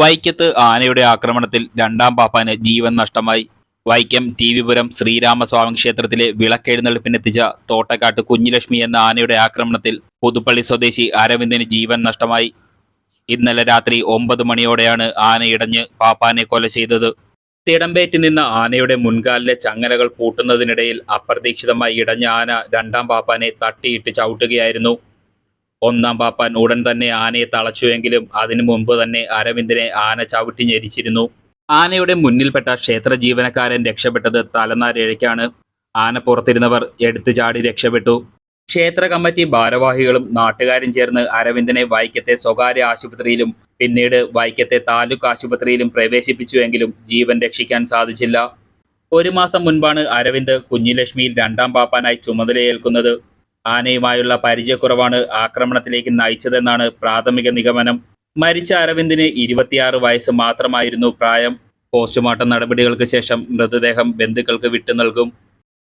വൈക്കത്ത് ആനയുടെ ആക്രമണത്തിൽ രണ്ടാം പാപ്പാന് ജീവൻ നഷ്ടമായി. വൈക്കം ടിവിപുരം ശ്രീരാമസ്വാമി ക്ഷേത്രത്തിലെ വിളക്കെഴുന്നള്ളിപ്പിനെത്തിച്ച തോട്ടക്കാട്ട് കുഞ്ഞുലക്ഷ്മി എന്ന ആനയുടെ ആക്രമണത്തിൽ പുതുപ്പള്ളി സ്വദേശി അരവിന്ദന് ജീവൻ നഷ്ടമായി. ഇന്നലെ രാത്രി ഒമ്പത് മണിയോടെയാണ് ആനയിടഞ്ഞ് പാപ്പാനെ കൊല ചെയ്തത്. തിടമ്പേറ്റ് നിന്ന ആനയുടെ മുൻകാലിലെ ചങ്ങലകൾ പൂട്ടുന്നതിനിടയിൽ അപ്രതീക്ഷിതമായി ഇടഞ്ഞ ആന രണ്ടാം പാപ്പാനെ തട്ടിയിട്ട് ചവിട്ടുകയായിരുന്നു. ഒന്നാം പാപ്പാൻ ഉടൻ തന്നെ ആനയെ തളച്ചുവെങ്കിലും അതിനു മുമ്പ് തന്നെ അരവിന്ദനെ ആന ചവിട്ടി ഞെരിച്ചിരുന്നു. ആനയുടെ മുന്നിൽപ്പെട്ട ക്ഷേത്ര ജീവനക്കാരൻ രക്ഷപ്പെട്ടത് തലനാരിഴയ്ക്കാണ്. ആന പുറത്തിരുന്നവർ എടുത്തു ചാടി രക്ഷപ്പെട്ടു. ക്ഷേത്ര കമ്മിറ്റി ഭാരവാഹികളും നാട്ടുകാരും ചേർന്ന് അരവിന്ദനെ വൈക്കത്തെ സ്വകാര്യ ആശുപത്രിയിലും പിന്നീട് വൈക്കത്തെ താലൂക്ക് ആശുപത്രിയിലും പ്രവേശിപ്പിച്ചുവെങ്കിലും ജീവൻ രക്ഷിക്കാൻ സാധിച്ചില്ല. ഒരു മാസം മുൻപാണ് അരവിന്ദ് കുഞ്ഞിലക്ഷ്മിയിൽ രണ്ടാം പാപ്പാനായി ചുമതലയേൽക്കുന്നത്. ആനയുമായുള്ള പരിചയക്കുറവാണ് ആക്രമണത്തിലേക്ക് നയിച്ചതെന്നാണ് പ്രാഥമിക നിഗമനം. മരിച്ച അരവിന്ദിന് ഇരുപത്തിയാറ് വയസ്സ് മാത്രമായിരുന്നു പ്രായം. പോസ്റ്റ്മോർട്ടം നടപടികൾക്ക് ശേഷം മൃതദേഹം ബന്ധുക്കൾക്ക് വിട്ടു നൽകും